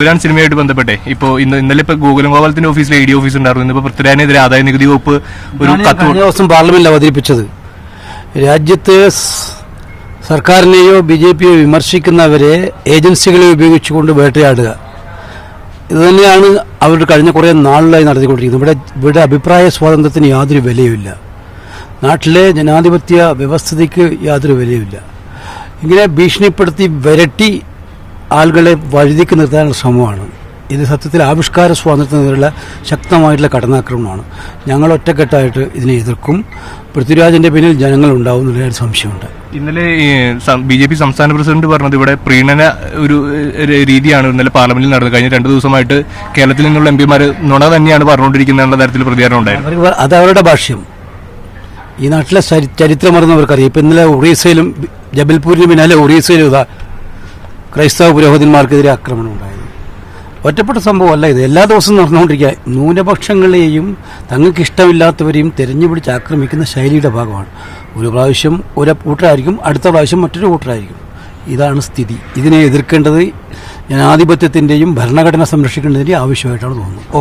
പൃഥ്വിരാജ് സിനിമയായിട്ട് ബന്ധപ്പെട്ടെ. ഇപ്പോ ഇന്ന് ഇന്നലെ ഇപ്പൊ ഗോകുലം ഗോപാലത്തിന്റെ ഓഫീസിൽ ഇ ഡി ഓഫീസ് ഉണ്ടായിരുന്നു. ഇന്നിപ്പോ പൃഥ്വിരാജിനെതിരെ ആദായ നികുതി വകുപ്പ് ഒരു കത്ത് കഴിഞ്ഞ ദിവസം പാർലമെന്റിൽ അവതരിപ്പിച്ചത്. രാജ്യത്ത് സർക്കാരിനെയോ ബി ജെ പിയോ വിമർശിക്കുന്നവരെ ഏജൻസികളെ ഉപയോഗിച്ചുകൊണ്ട് വേട്ടയാടുക. ഇത് തന്നെയാണ് അവർ കഴിഞ്ഞ കുറേ നാളിലായി നടത്തിക്കൊണ്ടിരിക്കുന്നത്. ഇവിടെ ഇവിടെ അഭിപ്രായ സ്വാതന്ത്ര്യത്തിന് യാതൊരു വിലയുമില്ല. നാട്ടിലെ ജനാധിപത്യ വ്യവസ്ഥിതിക്ക് യാതൊരു വിലയുമില്ല. ഇങ്ങനെ ഭീഷണിപ്പെടുത്തി വിരട്ടി ആളുകളെ വഴുതിക്ക് നിർത്താനുള്ള ശ്രമമാണ്. ഇത് സത്യത്തിൽ ആവിഷ്കാര സ്വാതന്ത്ര്യത്തിനെതിരെയുള്ള ശക്തമായിട്ടുള്ള കടന്നാക്രമണമാണ് ഞങ്ങൾ ഒറ്റക്കെട്ടായിട്ട് ഇതിനെ എതിർക്കും. പൃഥ്വിരാജിന്റെ പിന്നിൽ ജനങ്ങൾ ഉണ്ടാവും എന്നുള്ള സംശയമുണ്ട്. ഇന്നലെ ബി ജെ പി സംസ്ഥാന പ്രസിഡന്റ് പറഞ്ഞത് ഇവിടെ പ്രീണന ഒരു രീതിയാണ് ഇന്നലെ പാർലമെന്റിൽ നടന്നത്. കഴിഞ്ഞ രണ്ടു ദിവസമായിട്ട് കേരളത്തിൽ നിന്നുള്ള എം പിമാർ നുണ തന്നെയാണ് പറഞ്ഞുകൊണ്ടിരിക്കുന്ന തരത്തിൽ പ്രതികരണം ഉണ്ടായിരുന്നു. അത് അവരുടെ ഭാഷ്യം. ഈ നാട്ടിലെ ചരി- ചരിത്രം ഇപ്പം ഇന്നലെ ഒറീസയിലും ജബൽപൂരിന് പിന്നാലെ ഒറീസയിലും ഇതാ ക്രൈസ്തവ പുരോഹിതന്മാർക്കെതിരെ ആക്രമണം ഉണ്ടായത്. ഒറ്റപ്പെട്ട സംഭവമല്ല ഇത്. എല്ലാ ദിവസവും നടന്നുകൊണ്ടിരിക്കുക. ന്യൂനപക്ഷങ്ങളെയും തങ്ങൾക്ക് ഇഷ്ടമില്ലാത്തവരെയും തെരഞ്ഞുപിടിച്ച് ആക്രമിക്കുന്ന ശൈലിയുടെ ഭാഗമാണ്. ഒരു പ്രാവശ്യം ഒരു കൂട്ടരായിരിക്കും അടുത്ത പ്രാവശ്യം മറ്റൊരു കൂട്ടരായിരിക്കും ഇതാണ് സ്ഥിതി. ഇതിനെ എതിർക്കേണ്ടത് ജനാധിപത്യത്തിന്റെയും ഭരണഘടന സംരക്ഷിക്കേണ്ടതിന്റെയും ആവശ്യമായിട്ടാണ് തോന്നുന്നത്.